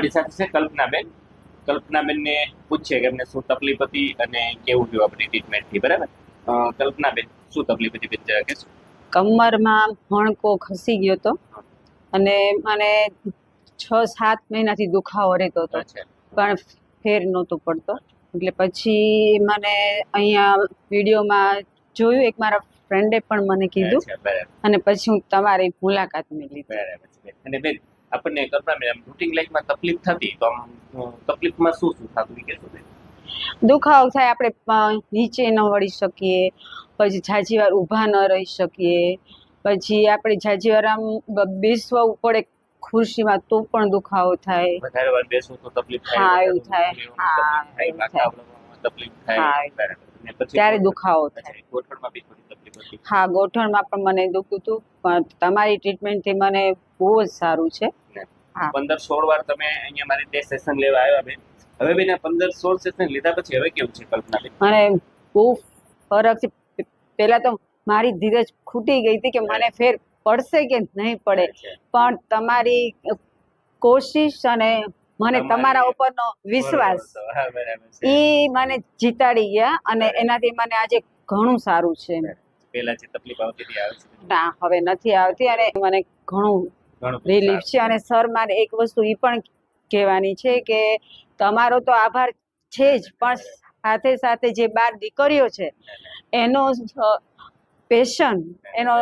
આપણી સાથે છે કલ્પનાબેન. કલ્પનાબેનને પૂછીએ કે એમને શું તકલીફ હતી અને કેવું થયું આપણી ટ્રીટમેન્ટથી બરાબર? કલ્પનાબેન શું તકલીફ હતી બેન જરા કહેશો? કમરમાં ભણકો ખસી ગયો હતો અને મને છ સાત મહિનાથી દુખાવો રહેતો હતો. પણ ફેર નહોતો પડતો. એટલે પછી મને અહીંયા વિડીયોમાં જોયું એક મારા ફ્રેન્ડે પણ મને કીધું. અને પછી હું તમારી મુલાકાત મેં લીધી બરાબર છે. અને બેન આપણને કલ્પનાબેન આમ રૂટિંગ લાઈફમાં તકલીફ થતી તો આમ તકલીફમાં શું શું થતું કે શું દુખાવો થાય આપણે નીચે ન વળી શકીએ પછી વાર ઊભા ન રહી શકીએ પછી આપણે વાર આમ બેસવા પડે ખુરશીમાં તો પણ દુખાવો થાય. વધારે વાર બેસવું તો તકલીફ થાય હા, એવું થાય. હા, તકલીફ થાય. ત્યારે દુખાવો થાય. ગોઠણમાં બી થોડી હતી હા ગોઠણમાં પણ મને દુખતું હતું પણ તમારી ટ્રીટમેન્ટથી મને બહુ જ સારું છે. હા. પંદર સોળ વાર તમે અહીંયા મારી તે સેશન લેવા આવ્યા બેન. હવે બેન પંદર સોળ સેશન લીધા પછી હવે કેવું છે કલ્પના બેન મને બહુ ફરક છે. પહેલા તો મારી ધીરજ ખૂટી ગઈ હતી કે મને ફેર પડશે કે નહીં પડે. પણ તમારી કોશિશ અને મને તમારા ઉપરનો વિશ્વાસ. એ મને જીતાડી ગયા અને એનાથી મને આજે ઘણું સારું છે. પહેલા જે તકલીફ આવતી હતી આવે છે? ના હવે નથી આવતી. અને મને ઘણું રિલીફ છે અને સર મારે એક વસ્તુ એ પણ કહેવાની છે કે તમારો તો આભાર છે જ પણ સાથે સાથે જે બાર દીકરીઓ છે એનો પેશન એનો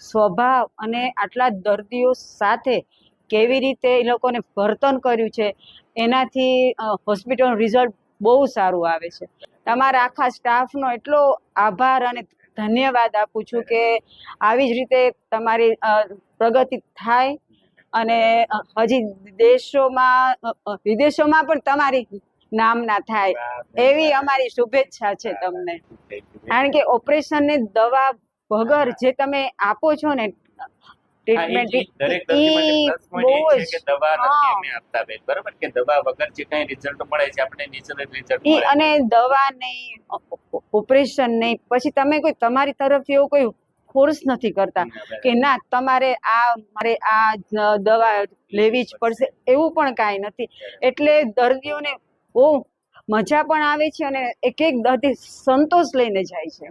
સ્વભાવ અને આટલા દર્દીઓ સાથે કેવી રીતે એ લોકોને વર્તન કર્યું છે એનાથી હોસ્પિટલનું રિઝલ્ટ બહુ સારું આવે છે. તમારા આખા સ્ટાફનો એટલો આભાર અને ધન્યવાદ આપું છું કે આવી જ રીતે તમારી પ્રગતિ થાય અને હજી દેશોમાં વિદેશોમાં પણ તમારી નામના થાય એવી અમારી શુભેચ્છા છે તમને. કારણ કે ઓપરેશનની દવા વગર જે તમે આપો છો ને ટ્રીટમેન્ટ બરાબર? કે દવા વગર જે કઈ રિઝલ્ટ મળે છે આપણે નેચરલ રિઝલ્ટ અને દવા નહીં ઓપરેશન નહીં. પછી તમે કોઈ તમારી તરફથી એવો કોઈ ફોર્સ નથી કરતા કે ના તમારે આ મારે આ દવા લેવી જ પડશે એવું પણ કાંઈ નથી. એટલે દર્દીઓને બહુ મજા પણ આવે છે અને એક એક દર્દી સંતોષ લઈને જાય છે.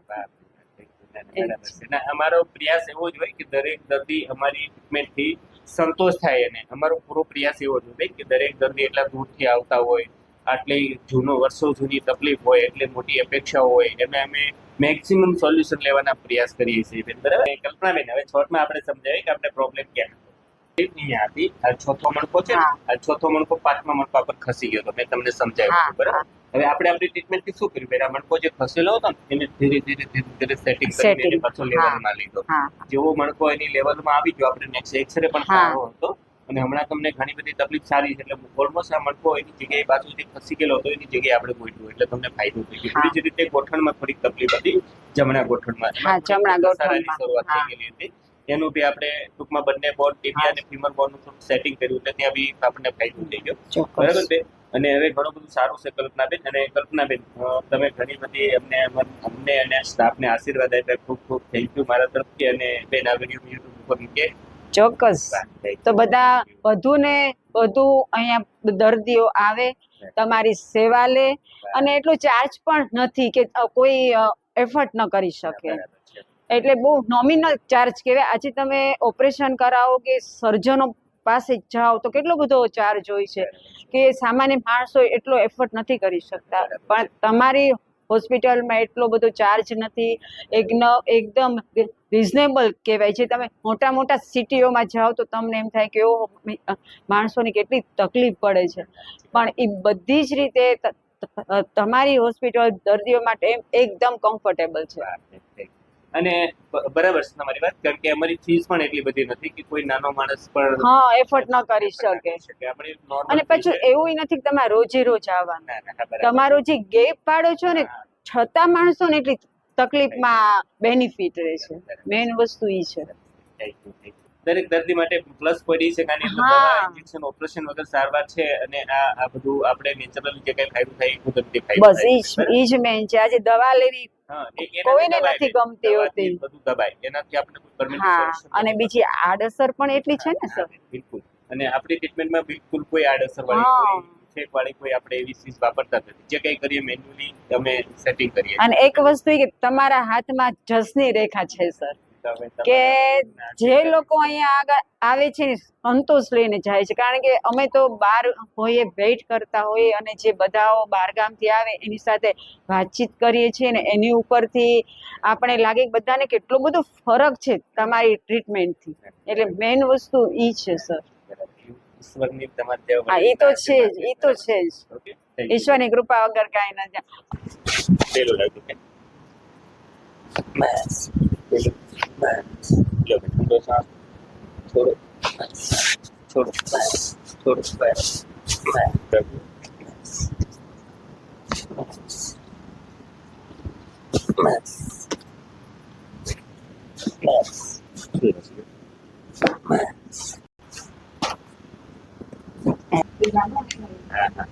અમારો પ્રયાસ એવો જ હોય કે દરેક દર્દી અમારી ટ્રીટમેન્ટથી સંતોષ થાય અને અમારો પૂરો પ્રયાસ એવો જ હોય કે દરેક દર્દી એટલા દૂરથી આવતા હોય આટલી જૂનો વર્ષો જૂની તકલીફ હોય એટલી મોટી અપેક્ષાઓ હોય એને અમે મેક્સિમમ સોલ્યુશન લેવાના પ્રયાસ કરીએ છીએ બેન બરાબર? કલ્પનાબેન હવે શોર્ટમાં આપણે સમજાવીએ કે આપણે પ્રોબ્લેમ ક્યાં. અહીંયા હતી આ ચોથો મણકો છે આ ચોથો મણકો પાંચમા મણકા પર ખસી ગયો હતો મેં તમને સમજાવ્યું બરાબર? હવે આપણે આપણી ટ્રીટમેન્ટથી શું કર્યું પેલા મણકો જે ખસેલો હતો ને એને ધીરે ધીરે ધીરે ધીરે સેટિંગ કરીને પાછો લેવલમાં લીધો. જેવો મણકો એની લેવલમાં આવી ગયો આપણે નેક્સ્ટ એક્સરે પણ. સારો હતો. અને હમણાં તમને ઘણી બધી તકલીફ સારી છે એટલે ઓલમોસ્ટ આ મણકો એની જગ્યાએ બાજુ જે ખસી ગયેલો હતો એની જગ્યાએ આપણે ગોઠવું એટલે તમને ફાયદો થઈ ગયો હા. એવી જ રીતે ગોઠણમાં થોડીક તકલીફ હતી જમણા ગોઠણમાં. હા, જમણા ગોઠણમાં. શરૂઆત થઈ ગયેલી હતી. એનું બી આપણે ટૂંકમાં બંને બોર્ડ ટીબિયા અને ફીમર બોનનું થોડું સેટિંગ કર્યું એટલે ત્યાં બી આપણને ફાયદો થઈ ગયો. બરાબર છે? અને હવે ઘણું બધું સારું છે કલ્પનાબેન. અને કલ્પનાબેન તમે ઘણી બધી અમને અમને અને સ્ટાફને આશીર્વાદ આપ્યા. ખૂબ ખૂબ થેન્ક યુ મારા તરફથી. અને બેન આ વીડિયો યુટ્યુબ ઉપર મૂકે ચોક્કસ. તો બધા વધુ ને વધુ અહીંયા દર્દીઓ આવે તમારી સેવા લે. અને એટલો ચાર્જ પણ નથી કે કોઈ એફર્ટ ન કરી શકે. એટલે બહુ નોમિનલ ચાર્જ કહેવાય. આજે તમે ઓપરેશન કરાવો કે સર્જનો પાસે જાઓ તો કેટલો બધો ચાર્જ હોય છે કે સામાન્ય માણસો એટલો એફર્ટ નથી કરી શકતા. પણ તમારી હોસ્પિટલમાં એટલો બધો ચાર્જ નથી. એકદમ રિઝનેબલ કહેવાય. છે તમે મોટા મોટા સિટીઓમાં જાઓ તો તમને એમ થાય કે મી- માણસોની કેટલી તકલીફ પડે છે. પણ એ બધી જ રીતે તમારી હોસ્પિટલ દર્દીઓ માટે એકદમ કમ્ફર્ટેબલ છે. અને બરાબર છે તમારી વાત. કારણ કે અમારી ફીસ પણ એટલી બધી નથી કે કોઈ નાનો માણસ પણ હા એફર્ટ ન કરી શકે. અને પછી. એવું નથી કે તમારે રોજે રોજ આવવાનું. તમારો જે ગેપ પાડો છો ને છતાં માણસોને એટલી તકલીફમાં બેનિફિટ રહે છે. મેઇન વસ્તુ એ છે. દરેક દર્દી માટે પ્લસ પોઈન્ટ છે કારણ કે ઇન્જેક્શન ઓપરેશન વગર સારવાર છે અને આ આ બધું આપણે નેચરલ જે કઈ ફાયદો થાય એ કુદરતી ફાયદો બસ ઈ જ? ઈ જ મેન છે. આજે દવા લેવી કોઈને નથી ગમતી હોતી. બધું દબાય. એનાથી આપણે કોઈ permanent અને બીજી આડઅસર પણ એટલી છે ને સર? બિલકુલ. અને આપણી ટ્રીટમેન્ટમાં બિલકુલ કોઈ આડઅસર વાળી હા. કોઈ વાળી કોઈ આપણે એવી ચીજ વાપરતા નથી. જે કંઈ કરીએ મેન્યુઅલી તમે સેટિંગ કરીએ. અને એક વસ્તુ કે તમારા હાથમાં જસની રેખા છે સર. કે જે લોકો અહીંયા આગળ આવે છે સંતોષ લઈને જાય છે. કારણ કે અમે તો બહાર હોઈએ વેઇટ કરતા હોઈએ અને જે બધાઓ બહારગામથી આવે એની સાથે વાતચીત કરીએ છીએ ને એની ઉપરથી આપણે લાગે કે બધાને કેટલો બધો ફરક છે તમારી ટ્રીટમેન્ટથી એટલે મેઇન વસ્તુ ઈ છે સર. ઈશ્વરની તમારે દેવા હા એ તો છે જ એ તો છે જ. ઈશ્વરની કૃપા વગર કાંઈ ન જાય. પેલું લાગ્યું કે બસ પેલું મેથ્સ લો થોડો શ્વાસ maths maths maths maths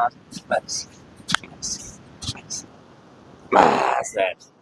más, más, más, más, más, más, más, más.